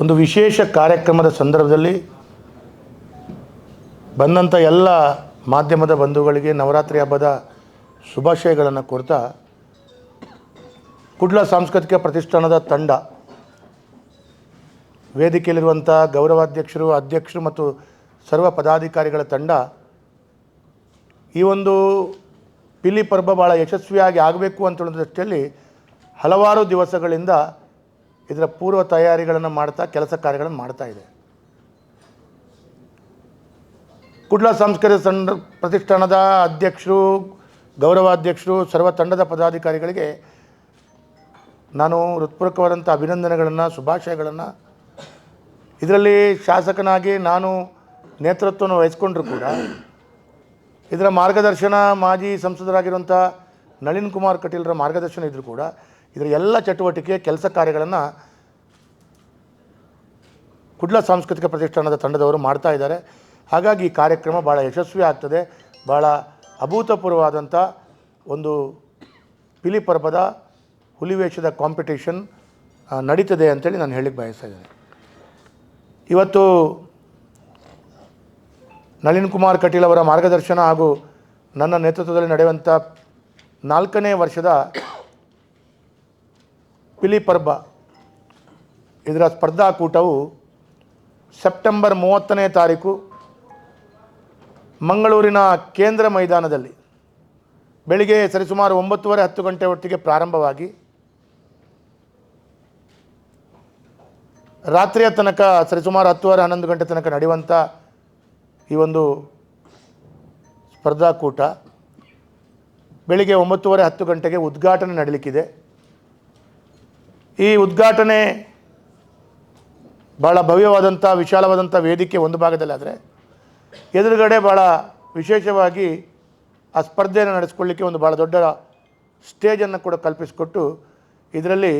ಒಂದು ವಿಶೇಷ ಕಾರ್ಯಕ್ರಮದ ಸಂದರ್ಭದಲ್ಲಿ ಬಂದಂಥ ಎಲ್ಲ ಮಾಧ್ಯಮದ ಬಂಧುಗಳಿಗೆ ನವರಾತ್ರಿ ಹಬ್ಬದ ಶುಭಾಶಯಗಳನ್ನು ಕೋರ್ತಾ ಕುಡ್ಲ ಸಾಂಸ್ಕೃತಿಕ ಪ್ರತಿಷ್ಠಾನದ ತಂಡ, ವೇದಿಕೆಯಲ್ಲಿರುವಂಥ ಗೌರವಾಧ್ಯಕ್ಷರು, ಅಧ್ಯಕ್ಷರು ಮತ್ತು ಸರ್ವ ಪದಾಧಿಕಾರಿಗಳ ತಂಡ ಈ ಒಂದು ಪಿಲಿ ಪರ್ವ ಭಾಳ ಯಶಸ್ವಿಯಾಗಿ ಆಗಬೇಕು ಅಂತ ದೃಷ್ಟಿಯಲ್ಲಿ ಹಲವಾರು ದಿವಸಗಳಿಂದ ಇದರ ಪೂರ್ವ ತಯಾರಿಗಳನ್ನು ಮಾಡ್ತಾ, ಕೆಲಸ ಕಾರ್ಯಗಳನ್ನು ಮಾಡ್ತಾ ಇದೆ. ಕುಡ್ಲ ಸಾಂಸ್ಕೃತಿಕ ತಂಡ ಪ್ರತಿಷ್ಠಾನದ ಅಧ್ಯಕ್ಷರು, ಗೌರವಾಧ್ಯಕ್ಷರು, ಸರ್ವ ತಂಡದ ಪದಾಧಿಕಾರಿಗಳಿಗೆ ನಾನು ಹೃತ್ಪೂರ್ವಕವಾದಂಥ ಅಭಿನಂದನೆಗಳನ್ನು, ಶುಭಾಶಯಗಳನ್ನು. ಇದರಲ್ಲಿ ಶಾಸಕನಾಗಿ ನಾನು ನೇತೃತ್ವವನ್ನು ವಹಿಸ್ಕೊಂಡ್ರು ಕೂಡ, ಇದರ ಮಾರ್ಗದರ್ಶನ ಮಾಜಿ ಸಂಸದರಾಗಿರುವಂಥ ನಳಿನ್ ಕುಮಾರ್ ಕಟೀಲ್ರ ಮಾರ್ಗದರ್ಶನ ಇದ್ದರೂ ಕೂಡ ಇದರ ಎಲ್ಲ ಚಟುವಟಿಕೆ, ಕೆಲಸ ಕಾರ್ಯಗಳನ್ನು ಕುಡ್ಲ ಸಾಂಸ್ಕೃತಿಕ ಪ್ರತಿಷ್ಠಾನದ ತಂಡದವರು ಮಾಡ್ತಾ ಇದ್ದಾರೆ. ಹಾಗಾಗಿ ಈ ಕಾರ್ಯಕ್ರಮ ಭಾಳ ಯಶಸ್ವಿ ಆಗ್ತದೆ. ಭಾಳ ಅಭೂತಪೂರ್ವವಾದಂಥ ಒಂದು ಪಿಲಿ ಪರ್ಬದ ಹುಲಿವೇಷದ ಕಾಂಪಿಟೇಷನ್ ನಡೀತದೆ ಅಂತೇಳಿ ನಾನು ಹೇಳಿಕ್ಕೆ ಬಯಸ್ತಾ ಇದ್ದೇನೆ. ಇವತ್ತು ನಳಿನ್ ಕುಮಾರ್ ಕಟೀಲ್ ಅವರ ಮಾರ್ಗದರ್ಶನ ಹಾಗೂ ನನ್ನ ನೇತೃತ್ವದಲ್ಲಿ ನಡೆಯುವಂಥ ನಾಲ್ಕನೇ ವರ್ಷದ ಪಿಲಿ ಪರ್ಬ ಇದರ ಸ್ಪರ್ಧಾಕೂಟವು ಸೆಪ್ಟೆಂಬರ್ ಮೂವತ್ತನೇ ತಾರೀಕು ಮಂಗಳೂರಿನ ಕೇಂದ್ರ ಮೈದಾನದಲ್ಲಿ ಬೆಳಿಗ್ಗೆ ಸರಿಸುಮಾರು ಒಂಬತ್ತುವರೆ ಹತ್ತು ಗಂಟೆ ಹೊತ್ತಿಗೆ ಪ್ರಾರಂಭವಾಗಿ ರಾತ್ರಿಯ ತನಕ ಸರಿಸುಮಾರು ಹತ್ತುವರೆ ಹನ್ನೊಂದು ಗಂಟೆ ತನಕ ನಡೆಯುವಂಥ ಈ ಒಂದು ಸ್ಪರ್ಧಾಕೂಟ ಬೆಳಿಗ್ಗೆ ಒಂಬತ್ತುವರೆ ಹತ್ತು ಗಂಟೆಗೆ ಉದ್ಘಾಟನೆ ನಡೀಲಿಕ್ಕಿದೆ. ಈ ಉದ್ಘಾಟನೆ ಭಾಳ ಭವ್ಯವಾದಂಥ, ವಿಶಾಲವಾದಂಥ ವೇದಿಕೆ ಒಂದು ಭಾಗದಲ್ಲಾದರೆ ಎದುರುಗಡೆ ಭಾಳ ವಿಶೇಷವಾಗಿ ಆ ಸ್ಪರ್ಧೆಯನ್ನು ನಡೆಸ್ಕೊಳ್ಳಿಕ್ಕೆ ಒಂದು ಭಾಳ ದೊಡ್ಡ ಸ್ಟೇಜನ್ನು ಕೂಡ ಕಲ್ಪಿಸಿಕೊಟ್ಟು ಇದರಲ್ಲಿ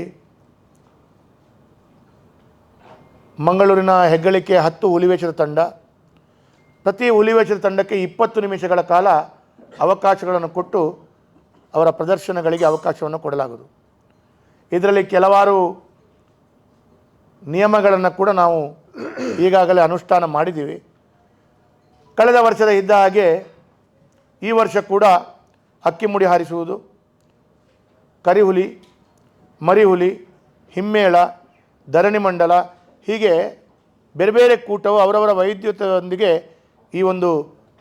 ಮಂಗಳೂರಿನ ಹೆಗ್ಗಳಿಕೆ ಹತ್ತು ಹುಲಿವೇಷದ ತಂಡ, ಪ್ರತಿ ಹುಲಿವೇಷದ ತಂಡಕ್ಕೆ ಇಪ್ಪತ್ತು ನಿಮಿಷಗಳ ಕಾಲ ಅವಕಾಶಗಳನ್ನು ಕೊಟ್ಟು ಅವರ ಪ್ರದರ್ಶನಗಳಿಗೆ ಅವಕಾಶವನ್ನು ಕೊಡಲಾಗುವುದು. ಇದರಲ್ಲಿ ಕೆಲವಾರು ನಿಯಮಗಳನ್ನು ಕೂಡ ನಾವು ಈಗಾಗಲೇ ಅನುಷ್ಠಾನ ಮಾಡಿದ್ದೀವಿ. ಕಳೆದ ವರ್ಷದ ಇದ್ದ ಹಾಗೆ ಈ ವರ್ಷ ಕೂಡ ಅಕ್ಕಿ ಮುಡಿ ಹಾರಿಸುವುದು, ಕರಿಹುಲಿ, ಮರಿಹುಲಿ, ಹಿಮ್ಮೇಳ, ಧರಣಿ ಮಂಡಲ, ಹೀಗೆ ಬೇರೆ ಬೇರೆ ಕೂಟವು ಅವರವರ ವೈದ್ಯತೆಯೊಂದಿಗೆ ಈ ಒಂದು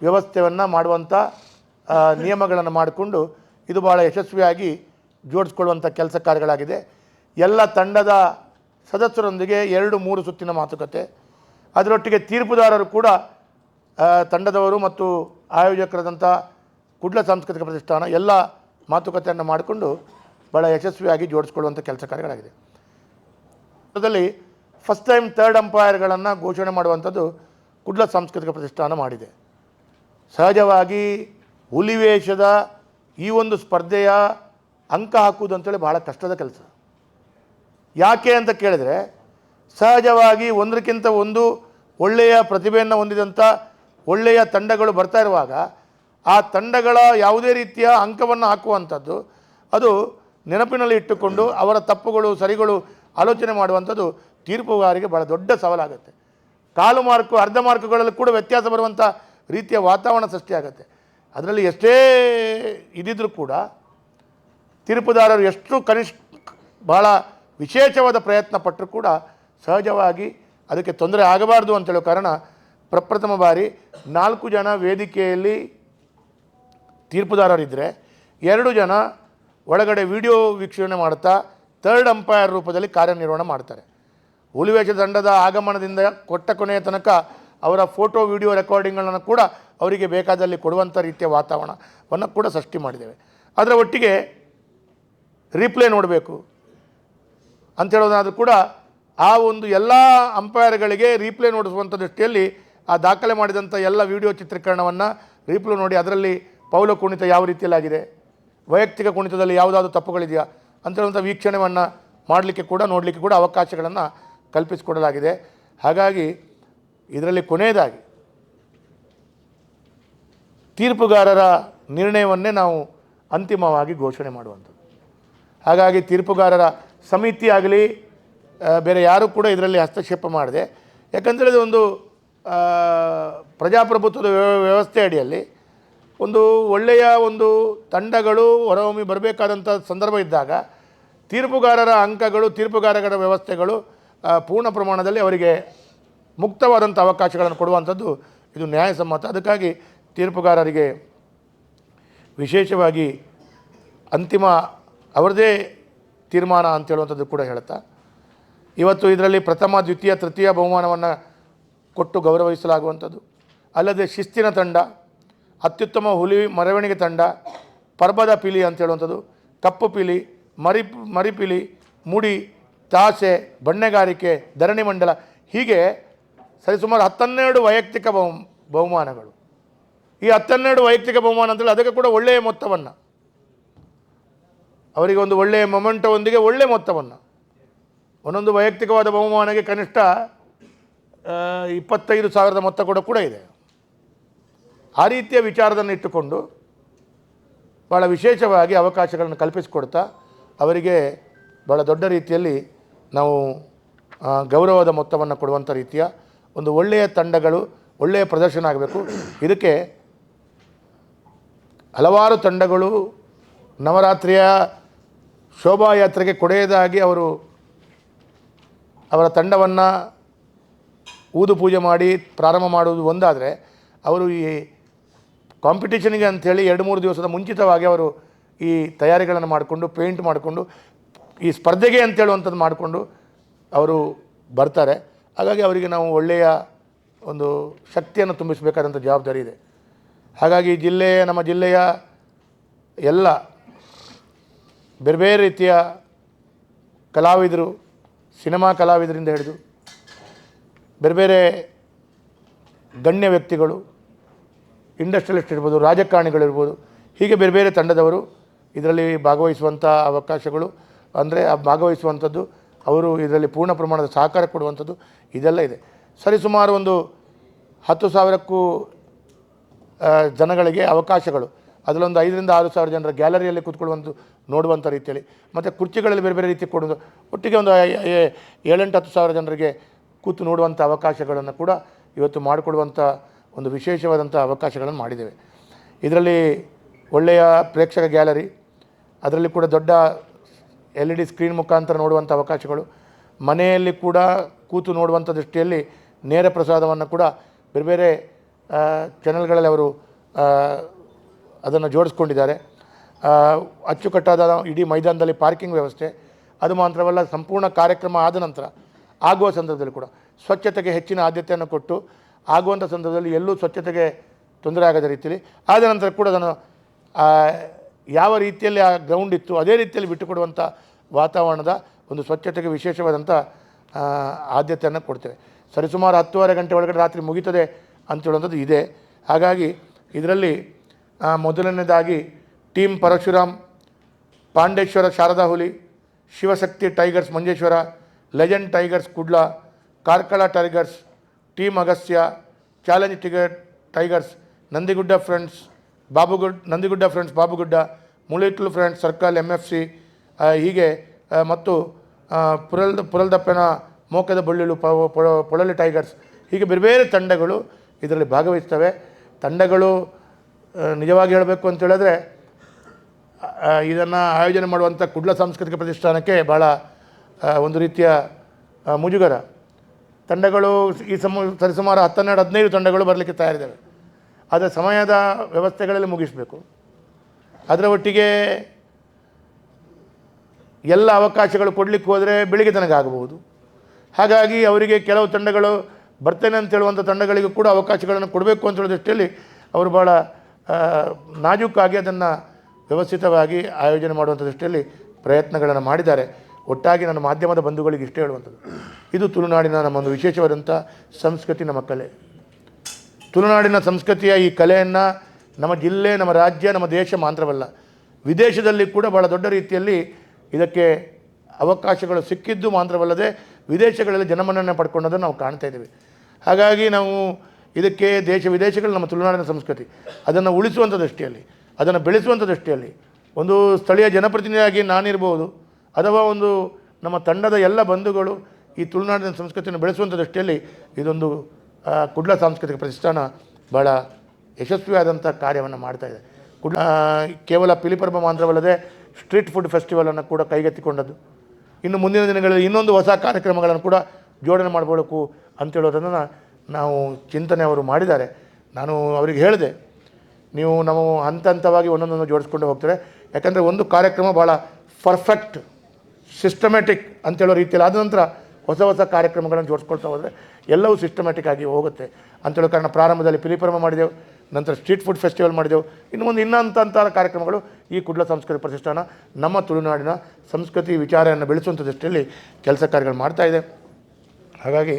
ವ್ಯವಸ್ಥೆಯನ್ನು ಮಾಡುವಂಥ ನಿಯಮಗಳನ್ನು ಮಾಡಿಕೊಂಡು ಇದು ಭಾಳ ಯಶಸ್ವಿಯಾಗಿ ಜೋಡಿಸ್ಕೊಳ್ಳುವಂಥ ಕೆಲಸ ಕಾರ್ಯಗಳಾಗಿದೆ. ಎಲ್ಲ ತಂಡದ ಸದಸ್ಯರೊಂದಿಗೆ ಎರಡು, ಮೂರು ಸುತ್ತಿನ ಮಾತುಕತೆ. ಅದರೊಟ್ಟಿಗೆ ತೀರ್ಪುದಾರರು ಕೂಡ ತಂಡದವರು ಮತ್ತು ಆಯೋಜಕರಾದಂಥ ಕುಡ್ಲ ಸಾಂಸ್ಕೃತಿಕ ಪ್ರತಿಷ್ಠಾನ ಎಲ್ಲ ಮಾತುಕತೆಯನ್ನು ಮಾಡಿಕೊಂಡು ಭಾಳ ಯಶಸ್ವಿಯಾಗಿ ಜೋಡಿಸ್ಕೊಳ್ಳುವಂಥ ಕೆಲಸ ಕಾರ್ಯಗಳಾಗಿದೆ. ಅದರಲ್ಲಿ ಫಸ್ಟ್ ಟೈಮ್ ಥರ್ಡ್ ಅಂಪೈರ್ಗಳನ್ನು ಘೋಷಣೆ ಮಾಡುವಂಥದ್ದು ಕುಡ್ಲ ಸಾಂಸ್ಕೃತಿಕ ಪ್ರತಿಷ್ಠಾನ ಮಾಡಿದೆ. ಸಹಜವಾಗಿ ಹುಲಿವೇಷದ ಈ ಒಂದು ಸ್ಪರ್ಧೆಯ ಅಂಕ ಹಾಕುವುದು ಅಂತೇಳಿ ಬಹಳ ಕಷ್ಟದ ಕೆಲಸ. ಯಾಕೆ ಅಂತ ಕೇಳಿದರೆ, ಸಹಜವಾಗಿ ಒಂದಕ್ಕಿಂತ ಒಂದು ಒಳ್ಳೆಯ ಪ್ರತಿಭೆಯನ್ನು ಹೊಂದಿದಂಥ ಒಳ್ಳೆಯ ತಂಡಗಳು ಬರ್ತಾ ಇರುವಾಗ, ಆ ತಂಡಗಳ ಯಾವುದೇ ರೀತಿಯ ಅಂಕವನ್ನು ಹಾಕುವಂಥದ್ದು ಅದು ನೆನಪಿನಲ್ಲಿ ಇಟ್ಟುಕೊಂಡು ಅವರ ತಪ್ಪುಗಳು, ಸರಿಗಳು ಆಲೋಚನೆ ಮಾಡುವಂಥದ್ದು ತೀರ್ಪುಗಾರಿಗೆ ಭಾಳ ದೊಡ್ಡ ಸವಾಲಾಗುತ್ತೆ. ಕಾಲು ಮಾರ್ಕು, ಅರ್ಧ ಮಾರ್ಕುಗಳಲ್ಲಿ ಕೂಡ ವ್ಯತ್ಯಾಸ ಬರುವಂಥ ರೀತಿಯ ವಾತಾವರಣ ಸೃಷ್ಟಿಯಾಗುತ್ತೆ. ಅದರಲ್ಲಿ ಎಷ್ಟೇ ಇದ್ದಿದ್ರೂ ಕೂಡ ತೀರ್ಪುದಾರರು ಎಷ್ಟು ಕನಿಷ್ಠ ಭಾಳ ವಿಶೇಷವಾದ ಪ್ರಯತ್ನ ಪಟ್ಟರೂ ಕೂಡ ಸಹಜವಾಗಿ ಅದಕ್ಕೆ ತೊಂದರೆ ಆಗಬಾರ್ದು ಅಂತೇಳೋ ಕಾರಣ ಪ್ರಪ್ರಥಮ ಬಾರಿ ನಾಲ್ಕು ಜನ ವೇದಿಕೆಯಲ್ಲಿ ತೀರ್ಪುದಾರರಿದ್ದರೆ ಎರಡು ಜನ ಒಳಗಡೆ ವಿಡಿಯೋ ವೀಕ್ಷಣೆ ಮಾಡ್ತಾ ಥರ್ಡ್ ಅಂಪೈರ್ ರೂಪದಲ್ಲಿ ಕಾರ್ಯನಿರ್ವಹಣೆ ಮಾಡ್ತಾರೆ. ಹುಲಿವೇಷ ತಂಡದ ಆಗಮನದಿಂದ ಕೊಟ್ಟ ಕೊನೆಯ ತನಕ ಅವರ ಫೋಟೋ, ವಿಡಿಯೋ ರೆಕಾರ್ಡಿಂಗ್ಗಳನ್ನು ಕೂಡ ಅವರಿಗೆ ಬೇಕಾದಲ್ಲಿ ಕೊಡುವಂಥ ರೀತಿಯ ವಾತಾವರಣವನ್ನು ಕೂಡ ಸೃಷ್ಟಿ ಮಾಡಿದ್ದೇವೆ. ಅದರ ಒಟ್ಟಿಗೆ ರೀಪ್ಲೇ ನೋಡಬೇಕು. ಅಂಥೇಳೋದಾದರೂ ಕೂಡ ಆ ಒಂದು ಎಲ್ಲ ಅಂಪೈರ್ಗಳಿಗೆ ರೀಪ್ಲೇ ನೋಡಿಸುವಂಥ ದೃಷ್ಟಿಯಲ್ಲಿ ಆ ದಾಖಲೆ ಮಾಡಿದಂಥ ಎಲ್ಲ ವಿಡಿಯೋ ಚಿತ್ರೀಕರಣವನ್ನು ರೀಪ್ಲೇ ನೋಡಿ ಅದರಲ್ಲಿ ಪೌಲ ಕುಣಿತ ಯಾವ ರೀತಿಯಲ್ಲಾಗಿದೆ, ವೈಯಕ್ತಿಕ ಕುಣಿತದಲ್ಲಿ ಯಾವುದಾದ್ರೂ ತಪ್ಪುಗಳಿದೆಯಾ ಅಂತೇಳುವಂಥ ವೀಕ್ಷಣೆಯನ್ನು ಮಾಡಲಿಕ್ಕೆ ಕೂಡ, ನೋಡಲಿಕ್ಕೆ ಕೂಡ ಅವಕಾಶಗಳನ್ನು ಕಲ್ಪಿಸಿಕೊಡಲಾಗಿದೆ. ಹಾಗಾಗಿ ಇದರಲ್ಲಿ ಕೊನೆಯದಾಗಿ ತೀರ್ಪುಗಾರರ ನಿರ್ಣಯವನ್ನೇ ನಾವು ಅಂತಿಮವಾಗಿ ಘೋಷಣೆ ಮಾಡುವಂಥದ್ದು. ಹಾಗಾಗಿ ತೀರ್ಪುಗಾರರ ಸಮಿತಿ ಆಗಲಿ ಬೇರೆ ಯಾರೂ ಕೂಡ ಇದರಲ್ಲಿ ಹಸ್ತಕ್ಷೇಪ ಮಾಡಿದೆ, ಯಾಕಂದರೆ ಇದು ಒಂದು ಪ್ರಜಾಪ್ರಭುತ್ವದ ವ್ಯವ- ವ್ಯವಸ್ಥೆ ಅಡಿಯಲ್ಲಿ ಒಂದು ಒಳ್ಳೆಯ ಒಂದು ತಂಡಗಳು ಹೊರಹೊಮ್ಮಿ ಬರಬೇಕಾದಂಥ ಸಂದರ್ಭ ಇದ್ದಾಗ ತೀರ್ಪುಗಾರರ ಅಂಕಗಳು, ತೀರ್ಪುಗಾರರ ವ್ಯವಸ್ಥೆಗಳು ಪೂರ್ಣ ಪ್ರಮಾಣದಲ್ಲಿ ಅವರಿಗೆ ಮುಕ್ತವಾದಂಥ ಅವಕಾಶಗಳನ್ನು ಕೊಡುವಂಥದ್ದು ಇದು ನ್ಯಾಯಸಮ್ಮತ. ಅದಕ್ಕಾಗಿ ತೀರ್ಪುಗಾರರಿಗೆ ವಿಶೇಷವಾಗಿ ಅಂತಿಮ ಅವರದೇ ತೀರ್ಮಾನ ಅಂತ ಹೇಳುವಂಥದ್ದು ಕೂಡ ಹೇಳ್ತಾ ಇವತ್ತು ಇದರಲ್ಲಿ ಪ್ರಥಮ, ದ್ವಿತೀಯ, ತೃತೀಯ ಬಹುಮಾನವನ್ನು ಕೊಟ್ಟು ಗೌರವಿಸಲಾಗುವಂಥದ್ದು. ಅಲ್ಲದೆ ಶಿಸ್ತಿನ ತಂಡ, ಅತ್ಯುತ್ತಮ ಹುಲಿ ಮೆರವಣಿಗೆ ತಂಡ, ಪರ್ಬದ ಪಿಲಿ ಅಂತ ಹೇಳುವಂಥದ್ದು ಕಪ್ಪು ಪಿಲಿ, ಮರಿ ಮರಿಪಿಲಿ ಮುಡಿ ತಾಸೆ ಬಣ್ಣೆಗಾರಿಕೆ, ಧರಣಿ ಮಂಡಲ, ಹೀಗೆ ಸರಿಸುಮಾರು ಹತ್ತನ್ನೆರಡು ವೈಯಕ್ತಿಕ ಬಹು, ಬಹುಮಾನಗಳು. ಈ ಹತ್ತನ್ನೆರಡು ವೈಯಕ್ತಿಕ ಬಹುಮಾನ ಅಂತೇಳಿ ಅದಕ್ಕೆ ಕೂಡ ಒಳ್ಳೆಯ ಮೊತ್ತವನ್ನು ಅವರಿಗೆ ಒಂದು ಒಳ್ಳೆಯ ಮೊಮೆಂಟೊಂದಿಗೆ ಒಳ್ಳೆಯ ಮೊತ್ತವನ್ನು. ಒಂದೊಂದು ವೈಯಕ್ತಿಕವಾದ ಬಹುಮಾನಕ್ಕೆ ಕನಿಷ್ಠ ಇಪ್ಪತ್ತೈದು ಸಾವಿರದ ಮೊತ್ತ ಕೂಡ ಕೂಡ ಇದೆ. ಆ ರೀತಿಯ ವಿಚಾರವನ್ನು ಇಟ್ಟುಕೊಂಡು ಭಾಳ ವಿಶೇಷವಾಗಿ ಅವಕಾಶಗಳನ್ನು ಕಲ್ಪಿಸಿಕೊಡ್ತಾ ಅವರಿಗೆ ಭಾಳ ದೊಡ್ಡ ರೀತಿಯಲ್ಲಿ ನಾವು ಗೌರವದ ಮೊತ್ತವನ್ನು ಕೊಡುವಂಥ ರೀತಿಯ ಒಂದು ಒಳ್ಳೆಯ ತಂಡಗಳು, ಒಳ್ಳೆಯ ಪ್ರದರ್ಶನ ಆಗಬೇಕು. ಇದಕ್ಕೆ ಹಲವಾರು ತಂಡಗಳು ನವರಾತ್ರಿಯ ಶೋಭಾಯಾತ್ರೆಗೆ ಕೊಡೆಯದಾಗಿ ಅವರು ಅವರ ತಂಡವನ್ನು ಊದು ಪೂಜೆ ಮಾಡಿ ಪ್ರಾರಂಭ ಮಾಡುವುದು ಒಂದಾದರೆ ಅವರು ಈ ಕಾಂಪಿಟೇಷನ್ಗೆ ಅಂಥೇಳಿ ಎರಡು ಮೂರು ದಿವಸದ ಮುಂಚಿತವಾಗಿ ಅವರು ಈ ತಯಾರಿಗಳನ್ನು ಮಾಡಿಕೊಂಡು, ಪೇಂಟ್ ಮಾಡಿಕೊಂಡು, ಈ ಸ್ಪರ್ಧೆಗೆ ಅಂತೇಳುವಂಥದ್ದು ಮಾಡಿಕೊಂಡು ಅವರು ಬರ್ತಾರೆ. ಹಾಗಾಗಿ ಅವರಿಗೆ ನಾವು ಒಳ್ಳೆಯ ಒಂದು ಶಕ್ತಿಯನ್ನು ತುಂಬಿಸಬೇಕಾದಂಥ ಜವಾಬ್ದಾರಿ ಇದೆ. ಹಾಗಾಗಿ ಜಿಲ್ಲೆಯ, ನಮ್ಮ ಜಿಲ್ಲೆಯ ಎಲ್ಲ ಬೇರೆ ಬೇರೆ ರೀತಿಯ ಕಲಾವಿದರು, ಸಿನಿಮಾ ಕಲಾವಿದರಿಂದ ಹಿಡಿದು ಬೇರೆ ಬೇರೆ ಗಣ್ಯ ವ್ಯಕ್ತಿಗಳು ಇಂಡಸ್ಟ್ರಿಯಲಿಸ್ಟ್ ಇರ್ಬೋದು ರಾಜಕಾರಣಿಗಳಿರ್ಬೋದು ಹೀಗೆ ಬೇರೆ ಬೇರೆ ತಂಡದವರು ಇದರಲ್ಲಿ ಭಾಗವಹಿಸುವಂಥ ಅವಕಾಶಗಳು ಅಂದರೆ ಆ ಭಾಗವಹಿಸುವಂಥದ್ದು ಅವರು ಇದರಲ್ಲಿ ಪೂರ್ಣ ಪ್ರಮಾಣದ ಸಹಕಾರ ಕೊಡುವಂಥದ್ದು ಇದೆಲ್ಲ ಇದೆ. ಸರಿಸುಮಾರು ಒಂದು ಹತ್ತು ಸಾವಿರಕ್ಕೂ ಜನಗಳಿಗೆ ಅವಕಾಶಗಳು. ಅದರಲ್ಲೊಂದು ಐದರಿಂದ ಆರು ಸಾವಿರ ಜನರ ಗ್ಯಾಲರಿಯಲ್ಲಿ ಕೂತ್ಕೊಳ್ಳುವಂಥ ನೋಡುವಂಥ ರೀತಿಯಲ್ಲಿ. ಮತ್ತು ಕುರ್ಚಿಗಳಲ್ಲಿ ಬೇರೆ ಬೇರೆ ರೀತಿ ಕೊಡೋದು ಒಟ್ಟಿಗೆ ಒಂದು ಏಳೆಂಟು ಹತ್ತು ಸಾವಿರ ಜನರಿಗೆ ಕೂತು ನೋಡುವಂಥ ಅವಕಾಶಗಳನ್ನು ಕೂಡ ಇವತ್ತು ಮಾಡಿಕೊಡುವಂಥ ಒಂದು ವಿಶೇಷವಾದಂಥ ಅವಕಾಶಗಳನ್ನು ಮಾಡಿದ್ದೇವೆ. ಇದರಲ್ಲಿ ಒಳ್ಳೆಯ ಪ್ರೇಕ್ಷಕ ಗ್ಯಾಲರಿ, ಅದರಲ್ಲಿ ಕೂಡ ದೊಡ್ಡ ಎಲ್ ಇ ಡಿ ಸ್ಕ್ರೀನ್ ಮುಖಾಂತರ ನೋಡುವಂಥ ಅವಕಾಶಗಳು, ಮನೆಯಲ್ಲಿ ಕೂಡ ಕೂತು ನೋಡುವಂಥ ದೃಷ್ಟಿಯಲ್ಲಿ ನೇರ ಪ್ರಸಾದವನ್ನು ಕೂಡ ಬೇರೆ ಬೇರೆ ಚಾನೆಲ್ಗಳಲ್ಲಿ ಅವರು ಅದನ್ನು ಜೋಡಿಸ್ಕೊಂಡಿದ್ದಾರೆ. ಅಚ್ಚುಕಟ್ಟಾದ ಇಡೀ ಮೈದಾನದಲ್ಲಿ ಪಾರ್ಕಿಂಗ್ ವ್ಯವಸ್ಥೆ, ಅದು ಮಾತ್ರವಲ್ಲ ಸಂಪೂರ್ಣ ಕಾರ್ಯಕ್ರಮ ಆದ ನಂತರ ಆಗುವ ಸಂದರ್ಭದಲ್ಲಿ ಕೂಡ ಸ್ವಚ್ಛತೆಗೆ ಹೆಚ್ಚಿನ ಆದ್ಯತೆಯನ್ನು ಕೊಟ್ಟು ಆಗುವಂಥ ಸಂದರ್ಭದಲ್ಲಿ ಎಲ್ಲೂ ಸ್ವಚ್ಛತೆಗೆ ತೊಂದರೆ ಆಗದ ರೀತಿಯಲ್ಲಿ ಆದ ನಂತರ ಕೂಡ ಅದನ್ನು ಯಾವ ರೀತಿಯಲ್ಲಿ ಆ ಗ್ರೌಂಡ್ ಇತ್ತು ಅದೇ ರೀತಿಯಲ್ಲಿ ಬಿಟ್ಟುಕೊಡುವಂಥ ವಾತಾವರಣದ ಒಂದು ಸ್ವಚ್ಛತೆಗೆ ವಿಶೇಷವಾದಂಥ ಆದ್ಯತೆಯನ್ನು ಕೊಡ್ತೇವೆ. ಸರಿಸುಮಾರು ಹತ್ತುವರೆ ಗಂಟೆ ಒಳಗಡೆ ರಾತ್ರಿ ಮುಗೀತದೆ ಅಂತ ಹೇಳುವಂಥದ್ದು ಇದೆ. ಹಾಗಾಗಿ ಇದರಲ್ಲಿ ಮೊದಲನೇದಾಗಿ team Parashuram, Pandeshwara Sharada Huli, Shivashakti tigers Manjeshwara, legend tigers Kudla, Karkala tigers, team Agastya, challenge tiger tigers, Nandigudda friends, Babugudda, Nandigudda friends, Babugudda ಮುಳಿಟ್ಲು friends, circle M F C ಹೀಗೆ ಮತ್ತು ಪುರಲ್ ಪುರಲ್ದ ಪುರಲ್ದಪ್ಪನ ಮೋಕದ ಬಳ್ಳಿಲು ಪೊಳಲಿ ಟೈಗರ್ಸ್, ಹೀಗೆ ಬೇರೆ ಬೇರೆ ತಂಡಗಳು ಇದರಲ್ಲಿ ಭಾಗವಹಿಸ್ತವೆ. ತಂಡಗಳು ನಿಜವಾಗಿ ಹೇಳಬೇಕು ಅಂತ ಹೇಳಿದ್ರೆ ಇದನ್ನು ಆಯೋಜನೆ ಮಾಡುವಂಥ ಕುಡ್ಲ ಸಾಂಸ್ಕೃತಿಕ ಪ್ರತಿಷ್ಠಾನಕ್ಕೆ ಭಾಳ ಒಂದು ರೀತಿಯ ಮುಜುಗರ. ತಂಡಗಳು ಈ ಸಮ, ಸರಿಸುಮಾರು ಹತ್ತನ್ನೆರಡು ಹದಿನೈದು ತಂಡಗಳು ಬರಲಿಕ್ಕೆ ತಯಾರಿದ್ದಾವೆ. ಆದರೆ ಸಮಯದ ವ್ಯವಸ್ಥೆಗಳಲ್ಲಿ ಮುಗಿಸಬೇಕು. ಅದರ ಒಟ್ಟಿಗೆ ಎಲ್ಲ ಅವಕಾಶಗಳು ಕೊಡಲಿಕ್ಕೆ ಹೋದರೆ ಬೆಳಿಗ್ಗೆ ತನಕ ಆಗಬಹುದು. ಹಾಗಾಗಿ ಅವರಿಗೆ ಕೆಲವು ತಂಡಗಳು ಬರ್ತೇನೆ ಅಂತ ಹೇಳುವಂಥ ತಂಡಗಳಿಗೂ ಕೂಡ ಅವಕಾಶಗಳನ್ನು ಕೊಡಬೇಕು ಅಂತ ಹೇಳೋ ದೃಷ್ಟಿಯಲ್ಲಿ ಅವರು ಭಾಳ ನಾಜೂಕಾಗಿ ಅದನ್ನು ವ್ಯವಸ್ಥಿತವಾಗಿ ಆಯೋಜನೆ ಮಾಡುವಂಥ ದೃಷ್ಟಿಯಲ್ಲಿ ಪ್ರಯತ್ನಗಳನ್ನು ಮಾಡಿದ್ದಾರೆ. ಒಟ್ಟಾಗಿ ನನ್ನ ಮಾಧ್ಯಮದ ಬಂಧುಗಳಿಗೆ ಇಷ್ಟೇ ಹೇಳುವಂಥದ್ದು. ಇದು ತುಳುನಾಡಿನ ನಮ್ಮ ಒಂದು ವಿಶೇಷವಾದಂಥ ಸಂಸ್ಕೃತಿ ನಮ್ಮ ಕಲೆ. ತುಳುನಾಡಿನ ಸಂಸ್ಕೃತಿಯ ಈ ಕಲೆಯನ್ನು ನಮ್ಮ ಜಿಲ್ಲೆ, ನಮ್ಮ ರಾಜ್ಯ, ನಮ್ಮ ದೇಶ ಮಾತ್ರವಲ್ಲ, ವಿದೇಶದಲ್ಲಿ ಕೂಡ ಭಾಳ ದೊಡ್ಡ ರೀತಿಯಲ್ಲಿ ಇದಕ್ಕೆ ಅವಕಾಶಗಳು ಸಿಕ್ಕಿದ್ದು ಮಾತ್ರವಲ್ಲದೆ ವಿದೇಶಗಳಲ್ಲಿ ಜನಮನ್ನಣೆ ಪಡ್ಕೊಂಡೋದನ್ನು ನಾವು ಕಾಣ್ತಾ ಇದ್ದೀವಿ. ಹಾಗಾಗಿ ನಾವು ಇದಕ್ಕೆ ದೇಶ ವಿದೇಶಗಳು ನಮ್ಮ ತುಳುನಾಡಿನ ಸಂಸ್ಕೃತಿ. ಅದನ್ನು ಉಳಿಸುವಂಥ ದೃಷ್ಟಿಯಲ್ಲಿ, ಅದನ್ನು ಬೆಳೆಸುವಂಥ ದೃಷ್ಟಿಯಲ್ಲಿ, ಒಂದು ಸ್ಥಳೀಯ ಜನಪ್ರತಿನಿಧಿಯಾಗಿ ನಾನಿರ್ಬೋದು, ಅಥವಾ ಒಂದು ನಮ್ಮ ತಂಡದ ಎಲ್ಲ ಬಂಧುಗಳು ಈ ತುಳುನಾಡಿನ ಸಂಸ್ಕೃತಿಯನ್ನು ಬೆಳೆಸುವಂಥ ದೃಷ್ಟಿಯಲ್ಲಿ ಇದೊಂದು ಕುಡ್ಲ ಸಾಂಸ್ಕೃತಿಕ ಪ್ರತಿಷ್ಠಾನ ಭಾಳ ಯಶಸ್ವಿಯಾದಂಥ ಕಾರ್ಯವನ್ನು ಮಾಡ್ತಾ ಇದೆ. ಕುಡ್ಲ ಕೇವಲ ಪಿಲಿಪರ್ಬ ಮಾತ್ರವಲ್ಲದೆ ಸ್ಟ್ರೀಟ್ ಫುಡ್ ಫೆಸ್ಟಿವಲನ್ನು ಕೂಡ ಕೈಗೆತ್ತಿಕೊಂಡದ್ದು. ಇನ್ನು ಮುಂದಿನ ದಿನಗಳಲ್ಲಿ ಇನ್ನೊಂದು ಹೊಸ ಕಾರ್ಯಕ್ರಮಗಳನ್ನು ಕೂಡ ಜೋಡಣೆ ಮಾಡಬೇಕು ಅಂತೇಳೋದನ್ನು ನಾವು ಚಿಂತನೆ ಅವರು ಮಾಡಿದ್ದಾರೆ. ನಾನು ಅವರಿಗೆ ಹೇಳಿದೆ, ನೀವು ನಾವು ಹಂತ ಹಂತವಾಗಿ ಒಂದೊಂದನ್ನು ಜೋಡಿಸ್ಕೊಂಡು ಹೋಗ್ತಾರೆ. ಯಾಕಂದರೆ ಒಂದು ಕಾರ್ಯಕ್ರಮ ಭಾಳ ಪರ್ಫೆಕ್ಟ್ ಸಿಸ್ಟಮ್ಯಾಟಿಕ್ ಅಂತೇಳೋ ರೀತಿಯಲ್ಲಿ ಆದ ನಂತರ ಹೊಸ ಹೊಸ ಕಾರ್ಯಕ್ರಮಗಳನ್ನು ಜೋಡಿಸ್ಕೊಳ್ತಾ ಹೋದರೆ ಎಲ್ಲವೂ ಸಿಸ್ಟಮ್ಯಾಟಿಕ್ ಆಗಿ ಹೋಗುತ್ತೆ ಅಂತೇಳೋ ಕಾರಣ ಪ್ರಾರಂಭದಲ್ಲಿ ಪಿಲಿಪರ್ಮ ಮಾಡಿದೆವು, ನಂತರ ಸ್ಟ್ರೀಟ್ ಫುಡ್ ಫೆಸ್ಟಿವಲ್ ಮಾಡಿದೆವು. ಇನ್ನು ಒಂದು ಇನ್ನಂತ ಅಂಥ ಕಾರ್ಯಕ್ರಮಗಳು ಈ ಕುಡ್ಲ ಸಂಸ್ಕೃತಿ ಪ್ರತಿಷ್ಠಾನ, ನಮ್ಮ ತುಳುನಾಡಿನ ಸಂಸ್ಕೃತಿ ವಿಚಾರವನ್ನು ಬೆಳೆಸುವಂಥ ದೃಷ್ಟಿಯಲ್ಲಿ ಕೆಲಸ ಕಾರ್ಯಗಳು ಮಾಡ್ತಾಯಿದೆ ಹಾಗಾಗಿ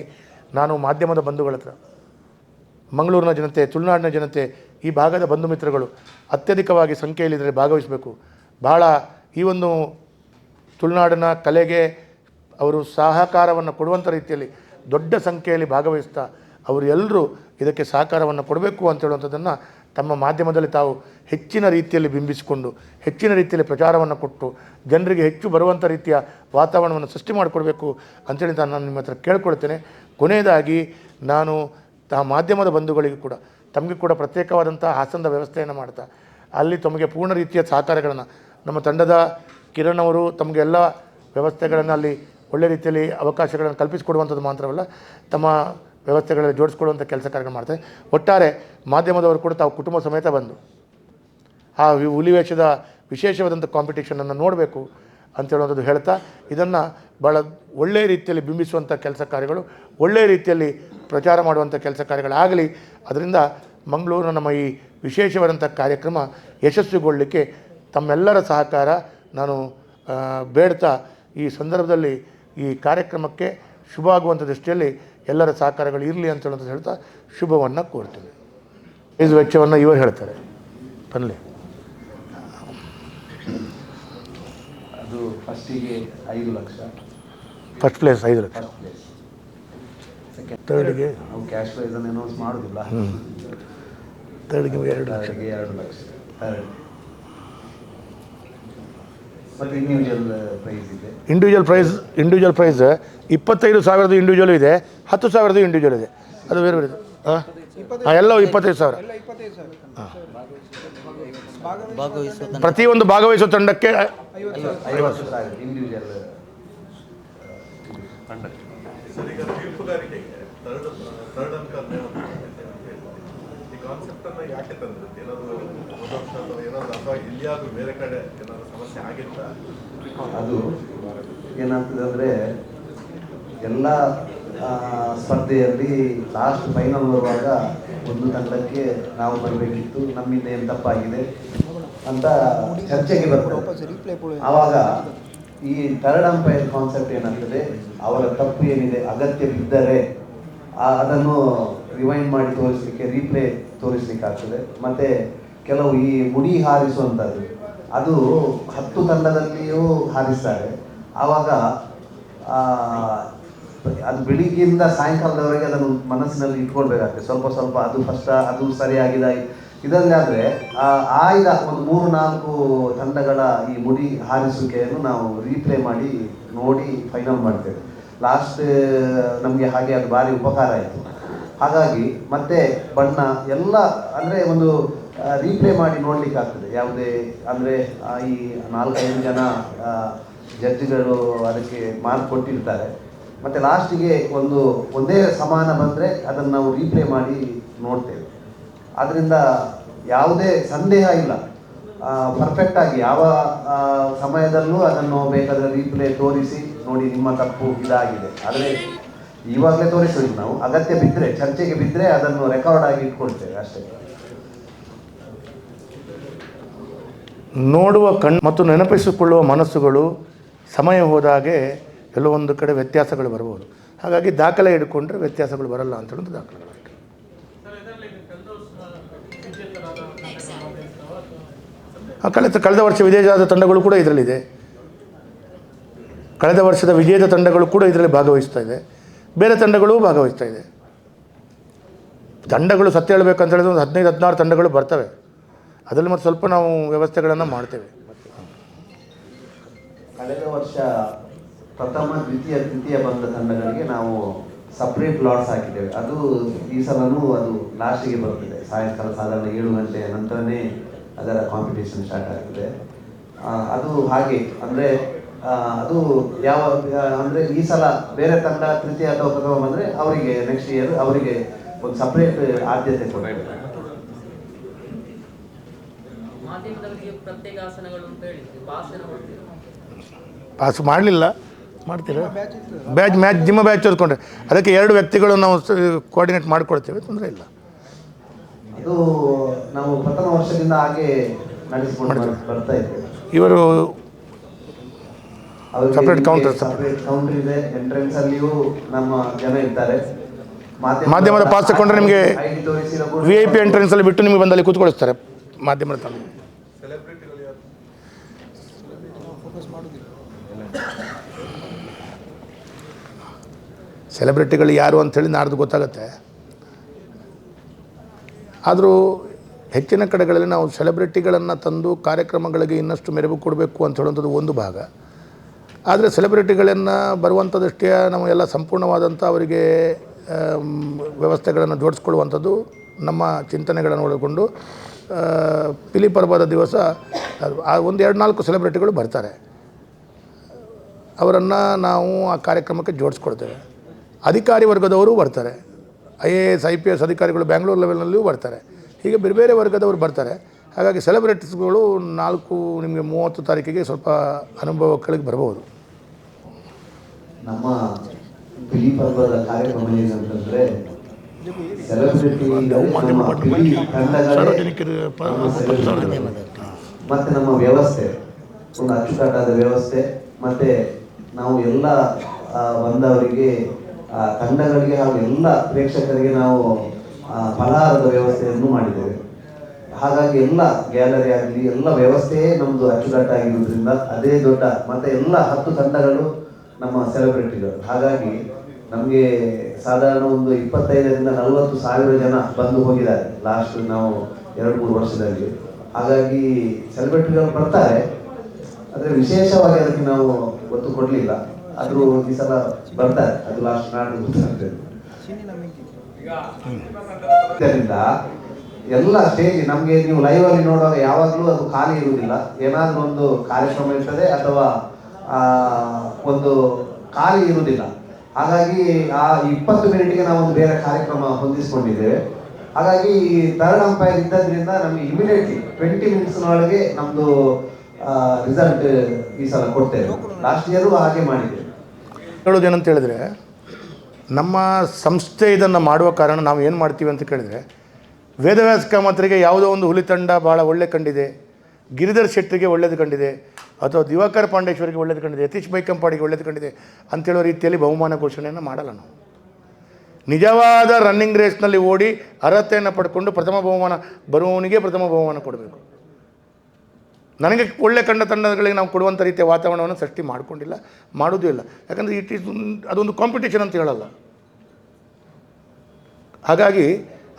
ನಾನು ಮಾಧ್ಯಮದ ಬಂಧುಗಳ ಹತ್ರ, ಮಂಗಳೂರಿನ ಜನತೆ, ತುಳುನಾಡಿನ ಜನತೆ, ಈ ಭಾಗದ ಬಂಧು ಮಿತ್ರಗಳು ಅತ್ಯಧಿಕವಾಗಿ ಸಂಖ್ಯೆಯಲ್ಲಿದ್ದರೆ ಭಾಗವಹಿಸಬೇಕು. ಭಾಳ ಈ ಒಂದು ತುಳುನಾಡಿನ ಕಲೆಗೆ ಅವರು ಸಹಕಾರವನ್ನು ಕೊಡುವಂಥ ರೀತಿಯಲ್ಲಿ ದೊಡ್ಡ ಸಂಖ್ಯೆಯಲ್ಲಿ ಭಾಗವಹಿಸ್ತಾ ಅವರು ಎಲ್ಲರೂ ಇದಕ್ಕೆ ಸಹಕಾರವನ್ನು ಕೊಡಬೇಕು ಅಂತ ಹೇಳುವಂಥದ್ದನ್ನು ತಮ್ಮ ಮಾಧ್ಯಮದಲ್ಲಿ ತಾವು ಹೆಚ್ಚಿನ ರೀತಿಯಲ್ಲಿ ಬಿಂಬಿಸಿಕೊಂಡು, ಹೆಚ್ಚಿನ ರೀತಿಯಲ್ಲಿ ಪ್ರಚಾರವನ್ನು ಕೊಟ್ಟು, ಜನರಿಗೆ ಹೆಚ್ಚು ಬರುವಂಥ ರೀತಿಯ ವಾತಾವರಣವನ್ನು ಸೃಷ್ಟಿ ಮಾಡಿಕೊಡ್ಬೇಕು ಅಂತೇಳಿ ನಾನು ನಿಮ್ಮ ಹತ್ರ ಕೇಳ್ಕೊಳ್ತೇನೆ. ಕೊನೆಯದಾಗಿ ನಾನು ತಾ ಮಾಧ್ಯಮದ ಬಂಧುಗಳಿಗೂ ಕೂಡ, ತಮಗೆ ಕೂಡ ಪ್ರತ್ಯೇಕವಾದಂಥ ಹಾಸನದ ವ್ಯವಸ್ಥೆಯನ್ನು ಮಾಡ್ತಾ, ಅಲ್ಲಿ ತಮಗೆ ಪೂರ್ಣ ರೀತಿಯ ಸಹಕಾರಗಳನ್ನು, ನಮ್ಮ ತಂಡದ ಕಿರಣ್ ಅವರು ತಮಗೆಲ್ಲ ವ್ಯವಸ್ಥೆಗಳನ್ನು ಅಲ್ಲಿ ಒಳ್ಳೆ ರೀತಿಯಲ್ಲಿ ಅವಕಾಶಗಳನ್ನು ಕಲ್ಪಿಸಿಕೊಡುವಂಥದ್ದು ಮಾತ್ರವಲ್ಲ, ತಮ್ಮ ವ್ಯವಸ್ಥೆಗಳಲ್ಲಿ ಜೋಡಿಸ್ಕೊಳ್ಳುವಂಥ ಕೆಲಸ ಕಾರ್ಯಗಳು ಮಾಡ್ತಾರೆ ಒಟ್ಟಾರೆ ಮಾಧ್ಯಮದವರು ಕೂಡ ತಾವು ಕುಟುಂಬ ಸಮೇತ ಬಂದು, ಆ ಹುಲಿವೇಷದ ಹುಲಿ ವೇಷದ ವಿಶೇಷವಾದಂಥ ಕಾಂಪಿಟೇಷನನ್ನು ನೋಡಬೇಕು ಅಂತ ಹೇಳುವಂಥದ್ದು ಹೇಳ್ತಾ, ಇದನ್ನು ಭಾಳ ಒಳ್ಳೆಯ ರೀತಿಯಲ್ಲಿ ಬಿಂಬಿಸುವಂಥ ಕೆಲಸ ಕಾರ್ಯಗಳು ಒಳ್ಳೆಯ ರೀತಿಯಲ್ಲಿ ಪ್ರಚಾರ ಮಾಡುವಂಥ ಕೆಲಸ ಕಾರ್ಯಗಳಾಗಲಿ, ಅದರಿಂದ ಮಂಗಳೂರಿನ ನಮ್ಮ ಈ ವಿಶೇಷವಾದಂಥ ಕಾರ್ಯಕ್ರಮ ಯಶಸ್ವಿಗೊಳ್ಳಲಿಕ್ಕೆ ತಮ್ಮೆಲ್ಲರ ಸಹಕಾರ ನಾನು ಬೇಡ್ತಾ ಈ ಸಂದರ್ಭದಲ್ಲಿ ಈ ಕಾರ್ಯಕ್ರಮಕ್ಕೆ ಶುಭ ಆಗುವಂಥ ದೃಷ್ಟಿಯಲ್ಲಿ ಎಲ್ಲರ ಸಹಕಾರಗಳು ಇರಲಿ ಅಂತ ಹೇಳ್ತಾ ಶುಭವನ್ನು ಕೋರ್ತೀನಿ. ಇದು ವೆಚ್ಚವನ್ನು ಇವರು ಹೇಳ್ತಾರೆ. ಬನ್ನಲಿ ಅದು ಫಸ್ಟಿಗೆ ಐದು ಲಕ್ಷ. ಫಸ್ಟ್ ಪ್ಲೇಸ್ ಐದು ಲಕ್ಷ. ಫಸ್ಟ್ ಪ್ಲೇಸ್ ಸೆಕೆಂಡ್ ತರ್ಡ್ಗೆ ನಾವು ಕ್ಯಾಶ್ ಪ್ರೈಸನ್ನು ಅನೌನ್ಸ್ ಮಾಡೋದಿಲ್ಲ. ತರ್ಡ್ಗೆ ಎರಡು ಲಕ್ಷ. ಎರಡು ಲಕ್ಷ. ಥರ್ಡ್ ಮತ್ತು ಇಂಡಿವಿಜುವಲ್ ಪ್ರೈಸ್ ಇದೆ. ಇಂಡಿವಿಜುವಲ್ ಪ್ರೈಸ್ ಇಂಡಿವಿಜುವಲ್ ಪ್ರೈಸ್ ಇಪ್ಪತ್ತೈದು ಸಾವಿರದ ಇಂಡಿವಿಜುವಲ್ ಇದೆ ಹತ್ತು ಸಾವಿರದ ಇಂಡಿವಿಜುವಲ್ ಇದೆ. ಅದು ಬೇರೆ ಬೇರೆ. ಹಾಂ ಹಾಂ ಎಲ್ಲವೂ ಇಪ್ಪತ್ತೈದು ಸಾವಿರ. ಭಾಗವಹಿಸುವ ಪ್ರತಿಯೊಂದು ಭಾಗವಹಿಸುವ ತಂಡಕ್ಕೆ ಅದು ಏನಾಗ್ತದೆ ಅಂದರೆ ಎಲ್ಲ ಸ್ಪರ್ಧೆಯಲ್ಲಿ ಲಾಸ್ಟ್ ಫೈನಲ್ ಬರುವಾಗ ಒಂದು ತಂಡಕ್ಕೆ ನಾವು ಬರಬೇಕಿತ್ತು. ನಮ್ಮಿಂದ ಏನು ತಪ್ಪಾಗಿದೆ ಅಂತ ಚರ್ಚೆಗೆ ಬರ್ತದೆ ಆವಾಗ ಈ ಥರ್ಡ್ ಅಂಪೈರ್ ಕಾನ್ಸೆಪ್ಟ್ ಏನಾಗ್ತದೆ? ಅವರ ತಪ್ಪು ಏನಿದೆ ಅಗತ್ಯ ಬಿದ್ದರೆ ಅದನ್ನು ರಿವೈಂಡ್ ಮಾಡಿ ತೋರಿಸಲಿಕ್ಕೆ, ರೀಪ್ಲೇ ತೋರಿಸ್ಲಿಕ್ಕೆ ಆಗ್ತದೆ. ಮತ್ತೆ ಕೆಲವು ಈ ಮುಡಿ ಹಾರಿಸುವಂಥದ್ದು, ಅದು ಹತ್ತು ತಂಡದಲ್ಲಿಯೂ ಹಾರಿಸ್ತಾರೆ. ಆವಾಗ ಅದು ಬೆಳಿಗ್ಗೆಯಿಂದ ಸಾಯಂಕಾಲದವರೆಗೆ ಅದನ್ನು ಮನಸ್ಸಿನಲ್ಲಿ ಇಟ್ಕೊಳ್ಬೇಕಾಗ್ತದೆ. ಸ್ವಲ್ಪ ಸ್ವಲ್ಪ ಅದು ಫಸ್ಟ್ ಅದು ಸರಿಯಾಗಿದೆ. ಇದರಲ್ಲಿ ಆದರೆ ಆಯ್ದ ಒಂದು ಮೂರು, ನಾಲ್ಕು ತಂಡಗಳ ಈ ಮುಡಿ ಹಾರಿಸುವಿಕೆಯನ್ನು ನಾವು ರೀಪ್ಲೇ ಮಾಡಿ, ನೋಡಿ ಫೈನಲ್ ಮಾಡ್ತೇವೆ. ಲಾಸ್ಟ್ ನಮಗೆ ಹಾಗೆ ಅದು ಭಾರಿ ಉಪಕಾರ ಆಯಿತು. ಹಾಗಾಗಿ ಮತ್ತೆ ಬಣ್ಣ ಎಲ್ಲ, ಅಂದರೆ ಒಂದು ರೀಪ್ಲೇ ಮಾಡಿ ನೋಡ್ಲಿಕ್ಕೆ ಆಗ್ತದೆ ಯಾವುದೇ, ಅಂದರೆ ಈ ನಾಲ್ಕೈದು ಜನ ಜಡ್ಜ್ಗಳು ಅದಕ್ಕೆ ಮಾರ್ಕ್ ಕೊಟ್ಟಿರ್ತಾರೆ. ಮತ್ತು ಲಾಸ್ಟಿಗೆ ಒಂದು, ಒಂದೇ ಸಮಾನ ಬಂದರೆ ಅದನ್ನು ನಾವು ರೀಪ್ಲೇ ಮಾಡಿ ನೋಡ್ತೇವೆ. ಆದ್ದರಿಂದ ಯಾವುದೇ ಸಂದೇಹ ಇಲ್ಲ. ಪರ್ಫೆಕ್ಟ್ ಆಗಿ ಯಾವ ಸಮಯದಲ್ಲೂ ಅದನ್ನು ಬೇಕಾದರೆ ರೀಪ್ಲೇ ತೋರಿಸಿ ನೋಡಿ ನಿಮ್ಮ ತಪ್ಪು ಇದಾಗಿದೆ. ಆದರೆ ಇವಾಗಲೇ ತೋರಿಸೋದಿಲ್ಲ ನಾವು. ಅಗತ್ಯ ಬಿದ್ದರೆ ಚರ್ಚೆಗೆ ಬಿದ್ದರೆ ಅದನ್ನು ರೆಕಾರ್ಡ್ ಆಗಿ ಇಟ್ಕೊಳ್ತೇವೆ ಅಷ್ಟೇ. ನೋಡುವ ಕಣ್ಣು ಮತ್ತು ನೆನಪಿಸಿಕೊಳ್ಳುವ ಮನಸ್ಸುಗಳು ಸಮಯ ಹೋದಾಗೆ ಒಂದು ಕಡೆ ವ್ಯತ್ಯಾಸಗಳು ಬರಬಹುದು ಹಾಗಾಗಿ ದಾಖಲೆ ಹಿಡ್ಕೊಂಡ್ರೆ ವ್ಯತ್ಯಾಸಗಳು ಬರಲ್ಲ ಅಂತ ಹೇಳೋದು ದಾಖಲೆ ಕಳೆದ ಕಳೆದ ವರ್ಷ ವಿಜೇತಾದ ತಂಡಗಳು ಕೂಡ ಇದರಲ್ಲಿದೆ. ಕಳೆದ ವರ್ಷದ ವಿಜೇತ ತಂಡಗಳು ಕೂಡ ಇದರಲ್ಲಿ ಭಾಗವಹಿಸ್ತಾ ಇದೆ. ಬೇರೆ ತಂಡಗಳು ಭಾಗವಹಿಸ್ತಾ ಇದೆ. ತಂಡಗಳು ಸತ್ಯ ಹೇಳಬೇಕಂತ ಹೇಳಿದ್ರೆ ಒಂದು ಹದಿನೈದು, ಹದಿನಾರು ತಂಡಗಳು ಬರ್ತವೆ. ಅದರಲ್ಲಿ ಮತ್ತು ಸ್ವಲ್ಪ ನಾವು ವ್ಯವಸ್ಥೆಗಳನ್ನು ಮಾಡ್ತೇವೆ. ಕಳೆದ ವರ್ಷ ಪ್ರಥಮ ದ್ವಿತೀಯ ತೃತೀಯ ಬಂದ ತಂಡಗಳಿಗೆ ನಾವು ಸಪ್ರೇಟ್ ಲಾಟ್ಸ್ ಹಾಕಿದ್ದೇವೆ. ಅದು ಈ ಸಲನೂ ಅದು ಲಾಸ್ಟಿಗೆ ಬರ್ತದೆ. ಸಾಯಂಕಾಲ ಸಾಧಾರಣ ಏಳು ಗಂಟೆಯ ನಂತರನೇ ಅದರ ಕಾಂಪಿಟೇಷನ್ ಸ್ಟಾರ್ಟ್ ಆಗ್ತದೆ. ಅದು ಹಾಗೆ. ಅಂದರೆ ಅದು ಯಾವ ಅಂದರೆ ಈ ಸಲ ಬೇರೆ ತಂಡ ತೃತೀಯ ಅಥವಾ ಪ್ರಥಮ ಬಂದರೆ ಅವರಿಗೆ ನೆಕ್ಸ್ಟ್ ಇಯರ್ ಅವರಿಗೆ ಒಂದು ಸಪ್ರೇಟ್ ಆದ್ಯತೆ ಕೊಡಬೇಕು ಮಾಧ್ಯಮದವರಿಗೆ ಪ್ರತ್ಯೇಕ ಆಸನಗಳು ಅಂತ ಹೇಳಿದ್ರಿ ಪಾಸ್ ಮಾಡಲಿಲ್ಲ. ಮಾಡ್ತೀರಾ? ಬ್ಯಾಚ್ ಮ್ಯಾಚ್ ನಿಮ್ಮ ಬ್ಯಾಚ್ ಓದ್ಕೊಂಡ್ರೆ ಅದಕ್ಕೆ ಎರಡು ವ್ಯಕ್ತಿಗಳು ನಾವು ಕೋಆರ್ಡಿನೇಟ್ ಮಾಡ್ಕೊಳ್ತೇವೆ ತೊಂದರೆ ಇಲ್ಲ. ಅದು ನಾವು ಪ್ರಥಮ ವರ್ಷದಿಂದ ಹಾಗೆ ನಡೆಸಿಕೊಂಡು ಬರ್ತಾ ಇದ್ದೇವೆ. ಇವರು ಸಪ್ರೇಟ್ ಕೌಂಟರ್ separate. ಇದೆ. ಎಂಟ್ರೆನ್ಸ್ ಅಲ್ಲಿಯೂ ನಮ್ಮ ಜನ ಇದ್ದಾರೆ. ಮಾಧ್ಯಮದ ಪಾಸ್ ತಗೊಂಡ್ರೆ ನಿಮಗೆ ವಿ ಐ ಪಿ ಎಂಟ್ರೆನ್ಸ್ ಅಲ್ಲಿ ಬಿಟ್ಟು ನಿಮಗೆ ಬಂದಲ್ಲಿ ಕೂತ್ಕೊಳಿಸ್ತಾರೆ ಮಾಧ್ಯಮದ ತಂಡ ಸೆಲೆಬ್ರಿಟಿಗಳು ಯಾರು ಅಂಥೇಳಿ ನಾಡ್ದು ಗೊತ್ತಾಗುತ್ತೆ. ಆದರೂ ಹೆಚ್ಚಿನ ಕಡೆಗಳಲ್ಲಿ ನಾವು ಸೆಲೆಬ್ರಿಟಿಗಳನ್ನು ತಂದು ಕಾರ್ಯಕ್ರಮಗಳಿಗೆ ಇನ್ನಷ್ಟು ಮೆರವು ಕೊಡಬೇಕು ಅಂತ ಹೇಳುವಂಥದ್ದು ಒಂದು ಭಾಗ. ಆದರೆ ಸೆಲೆಬ್ರಿಟಿಗಳನ್ನು ಬರುವಂಥದ್ದಷ್ಟೇ ನಾವು ಎಲ್ಲ ಸಂಪೂರ್ಣವಾದಂಥ ಅವರಿಗೆ ವ್ಯವಸ್ಥೆಗಳನ್ನು ಜೋಡಿಸ್ಕೊಳ್ಳುವಂಥದ್ದು ನಮ್ಮ ಚಿಂತನೆಗಳನ್ನು ಒಳಗೊಂಡು ಪಿಲಿ ಪರ್ವದ ದಿವಸ ಆ ಒಂದು ಎರಡು ನಾಲ್ಕು ಸೆಲೆಬ್ರಿಟಿಗಳು ಬರ್ತಾರೆ. ಅವರನ್ನು ನಾವು ಆ ಕಾರ್ಯಕ್ರಮಕ್ಕೆ ಜೋಡಿಸ್ಕೊಡ್ತೇವೆ ಅಧಿಕಾರಿ ವರ್ಗದವರು ಬರ್ತಾರೆ. I A S I P S ಅಧಿಕಾರಿಗಳು ಬ್ಯಾಂಗ್ಳೂರು ಲೆವೆಲ್ನಲ್ಲಿಯೂ ಬರ್ತಾರೆ. ಹೀಗೆ ಬೇರೆ ಬೇರೆ ವರ್ಗದವರು ಬರ್ತಾರೆ. ಹಾಗಾಗಿ ಸೆಲೆಬ್ರಿಟೀಸ್ಗಳು ನಾಲ್ಕು ನಿಮಗೆ ಮೂವತ್ತು ತಾರೀಕಿಗೆ ಸ್ವಲ್ಪ ಅನುಭವಗಳಿಗೆ ಬರಬಹುದು ನಮ್ಮ ಪಿಲಿ ಪರ್ವದ ಕಾರ್ಯಕ್ರಮ ಏನಂತಂದ್ರೆ ಮತ್ತೆ ನಮ್ಮ ವ್ಯವಸ್ಥೆ ಒಂದು ಅಚ್ಚುಕಟ್ಟಾದ ವ್ಯವಸ್ಥೆ ಮತ್ತೆ ನಾವು ಎಲ್ಲ ಬಂದವರಿಗೆ ತಂಡಗಳಿಗೆ ಹಾಗೂ ಎಲ್ಲ ಪ್ರೇಕ್ಷಕರಿಗೆ ನಾವು ಫಲಾಹಾರದ ವ್ಯವಸ್ಥೆಯನ್ನು ಮಾಡಿದ್ದೇವೆ. ಹಾಗಾಗಿ ಎಲ್ಲ ಗ್ಯಾಲರಿ ಆಗಲಿ, ಎಲ್ಲ ವ್ಯವಸ್ಥೆಯೇ ನಮ್ಮದು ಅಚ್ಚುಕಟ್ಟಾಗಿರುವುದರಿಂದ ಅದೇ ದೊಡ್ಡ, ಮತ್ತೆ ಎಲ್ಲ ಹತ್ತು ತಂಡಗಳು ನಮ್ಮ ಸೆಲೆಬ್ರಿಟಿಗಳು. ಹಾಗಾಗಿ ನಮಗೆ ಸಾಧಾರಣ ಒಂದು ಇಪ್ಪತ್ತೈದರಿಂದ ನಲವತ್ತು ಸಾವಿರ ಜನ ಬಂದು ಹೋಗಿದ್ದಾರೆ ಲಾಸ್ಟ್ ನಾವು ಎರಡು ಮೂರು ವರ್ಷದಲ್ಲಿ. ಹಾಗಾಗಿ ಸೆಲೆಬ್ರಿಟಿಗಳು ಬರ್ತಾರೆ, ಆದರೆ ವಿಶೇಷವಾಗಿ ಅದಕ್ಕೆ ನಾವು ಒತ್ತು ಕೊಡಲಿಲ್ಲ. ಆದರೂ ಈ ಸಲ ಬರ್ತಾರೆ ಅದು ಲಾಸ್ಟ್ ನಾಡು ಇದರಿಂದ ಎಲ್ಲ ಸ್ಟೇಜ್ ನಮಗೆ ನೀವು ಲೈವ್ ಅಲ್ಲಿ ನೋಡುವಾಗ ಯಾವಾಗಲೂ ಅದು ಖಾಲಿ ಇರುವುದಿಲ್ಲ. ಏನಾದರೂ ಒಂದು ಕಾರ್ಯಕ್ರಮ ಇರ್ತದೆ ಅಥವಾ ಒಂದು ಖಾಲಿ ಇರುವುದಿಲ್ಲ. ಹಾಗಾಗಿ ಆ ಇಪ್ಪತ್ತು ಮಿನಿಟ್ಗೆ ನಾವು ಒಂದು ಬೇರೆ ಕಾರ್ಯಕ್ರಮ ಹೊಂದಿಸ್ಕೊಂಡಿದ್ದೇವೆ. ಹಾಗಾಗಿ ಈ ಥರ್ಡ್ ಅಂಪೈರ್ ಇದ್ದದ್ರಿಂದ ನಮಗೆ ಇಮಿಡಿಯೇಟ್ಲಿ ಟ್ವೆಂಟಿ ಮಿನಿಟ್ಸ್ನೊಳಗೆ ನಮ್ಮದು ರಿಸಲ್ಟ್ ಈ ಸಲ ಕೊಡ್ತೇವೆ. ಲಾಸ್ಟ್ ಇಯರು ಹಾಗೆ ಮಾಡಿದ್ದೇವೆ. ಹೇಳೋದೇನಂತ ಹೇಳಿದ್ರೆ ನಮ್ಮ ಸಂಸ್ಥೆ ಇದನ್ನು ಮಾಡುವ ಕಾರಣ ನಾವು ಏನು ಮಾಡ್ತೀವಿ ಅಂತ ಕೇಳಿದರೆ ವೇದವ್ಯಾಸ ಕಾಮತ್ರಿಗೆ ಯಾವುದೋ ಒಂದು ಹುಲಿ ತಂಡ ಭಾಳ ಒಳ್ಳೆ ಕಂಡಿದೆ, ಗಿರಿಧರ್ ಶೆಟ್ಟಿಗೆ ಒಳ್ಳೇದು ಕಂಡಿದೆ, ಅಥವಾ ದಿವಾಕರ್ ಪಾಂಡೇಶ್ವರಿಗೆ ಒಳ್ಳೇದು ಕಂಡಿದೆ, ಯತೀಶ್ ಬೈಕಂಪಾಡಿಗೆ ಒಳ್ಳೇದು ಕಂಡಿದೆ ಅಂತೇಳೋ ರೀತಿಯಲ್ಲಿ ಬಹುಮಾನ ಘೋಷಣೆಯನ್ನು ಮಾಡಲ್ಲ ನಾವು. ನಿಜವಾದ ರನ್ನಿಂಗ್ ರೇಸ್ನಲ್ಲಿ ಓಡಿ ಅರ್ಹತೆಯನ್ನು ಪಡ್ಕೊಂಡು ಪ್ರಥಮ ಬಹುಮಾನ ಬರುವವನಿಗೆ ಪ್ರಥಮ ಬಹುಮಾನ ಕೊಡಬೇಕು. ನನಗೆ ಒಳ್ಳೆ ಕಂಡ ತಂಡಗಳಿಗೆ ನಾವು ಕೊಡುವಂಥ ರೀತಿಯ ವಾತಾವರಣವನ್ನು ಸೃಷ್ಟಿ ಮಾಡಿಕೊಂಡಿಲ್ಲ ಮಾಡೋದೂ ಇಲ್ಲ. ಯಾಕಂದರೆ ಇಟ್ ಈಸ್ ಅದೊಂದು ಕಾಂಪಿಟೇಷನ್ ಅಂತ ಹೇಳಲ್ಲ. ಹಾಗಾಗಿ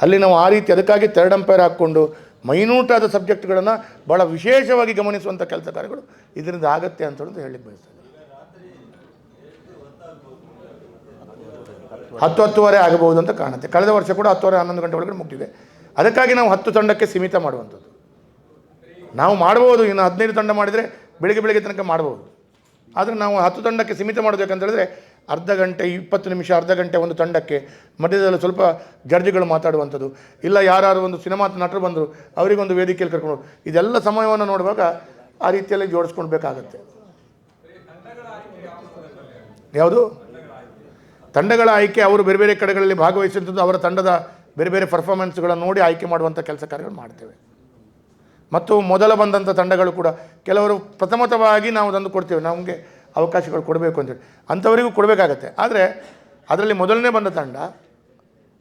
ಅಲ್ಲಿ ನಾವು ಆ ರೀತಿ ಅದಕ್ಕಾಗಿ ಥರ್ಡ್ ಅಂಪೈರ್ ಹಾಕ್ಕೊಂಡು ಮೈನೂಟಾದ ಸಬ್ಜೆಕ್ಟ್ಗಳನ್ನು ಭಾಳ ವಿಶೇಷವಾಗಿ ಗಮನಿಸುವಂಥ ಕೆಲಸ ಕಾರ್ಯಗಳು ಇದರಿಂದ ಆಗತ್ತೆ ಅಂತ ಹೇಳಲಿಕ್ಕೆ ಬಯಸ್ತೇನೆ ಹತ್ತು ಹತ್ತುವರೆ ಆಗಬಹುದು ಅಂತ ಕಾಣುತ್ತೆ. ಕಳೆದ ವರ್ಷ ಕೂಡ ಹತ್ತುವರೆ ಹನ್ನೊಂದು ಗಂಟೆ ಒಳಗಡೆ ಮುಗಿದಿದೆ. ಅದಕ್ಕಾಗಿ ನಾವು ಹತ್ತು ತಂಡಕ್ಕೆ ಸೀಮಿತ ಮಾಡುವಂಥದ್ದು. ನಾವು ಮಾಡ್ಬೋದು ಇನ್ನು ಹದಿನೈದು ತಂಡ ಮಾಡಿದರೆ ಬೆಳಿಗ್ಗೆ ಬೆಳಿಗ್ಗೆ ತನಕ ಮಾಡ್ಬೋದು ಆದರೆ ನಾವು ಹತ್ತು ತಂಡಕ್ಕೆ ಸೀಮಿತ ಯಾಕಂತ ಹೇಳಿದ್ರೆ ಅರ್ಧ ಗಂಟೆ ಇಪ್ಪತ್ತು ನಿಮಿಷ, ಅರ್ಧ ಗಂಟೆ ಒಂದು ತಂಡಕ್ಕೆ ಮಧ್ಯದಲ್ಲಿ ಸ್ವಲ್ಪ ಜಡ್ಜ್ಗಳು ಮಾತಾಡುವಂಥದ್ದು. ಇಲ್ಲ ಯಾರು ಒಂದು ಸಿನಿಮಾ ನಟರು ಬಂದರು, ಅವರಿಗೊಂದು ವೇದಿಕೆಯಲ್ಲಿ ಕರ್ಕೊಂಡು ಇದೆಲ್ಲ ಸಮಯವನ್ನು ನೋಡುವಾಗ ಆ ರೀತಿಯಲ್ಲಿ ಜೋಡಿಸ್ಕೊಳ್ಬೇಕಾಗತ್ತೆ ಯಾವುದು? ತಂಡಗಳ ಆಯ್ಕೆ, ಅವರು ಬೇರೆ ಬೇರೆ ಕಡೆಗಳಲ್ಲಿ ಭಾಗವಹಿಸಿದ್ದು ಅವರ ತಂಡದ ಬೇರೆ ಬೇರೆ ಪರ್ಫಾರ್ಮೆನ್ಸ್ಗಳನ್ನು ನೋಡಿ ಆಯ್ಕೆ ಮಾಡುವಂಥ ಕೆಲಸ ಕಾರ್ಯಗಳು ಮಾಡ್ತೇವೆ. ಮತ್ತು ಮೊದಲ ಬಂದಂಥ ತಂಡಗಳು ಕೂಡ ಕೆಲವರು ಪ್ರಥಮತವಾಗಿ ನಾವು ತಂದು ಕೊಡ್ತೇವೆ. ನಮಗೆ ಅವಕಾಶಗಳು ಕೊಡಬೇಕು ಅಂತೇಳಿ ಅಂಥವರಿಗೂ ಕೊಡಬೇಕಾಗತ್ತೆ. ಆದರೆ ಅದರಲ್ಲಿ ಮೊದಲನೇ ಬಂದ ತಂಡ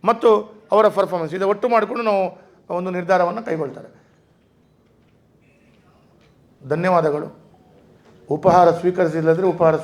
ಮತ್ತು ಅವರ ಪರ್ಫಾರ್ಮೆನ್ಸ್ ಇದು. ಒಟ್ಟು ಮಾಡಿಕೊಂಡು ನಾವು ಒಂದು ನಿರ್ಧಾರವನ್ನು ಕೈಗೊಳ್ತಾರೆ. ಧನ್ಯವಾದಗಳು. ಉಪಹಾರ ಸ್ವೀಕರಿಸಿಲ್ಲದ್ರೆ ಉಪಹಾರ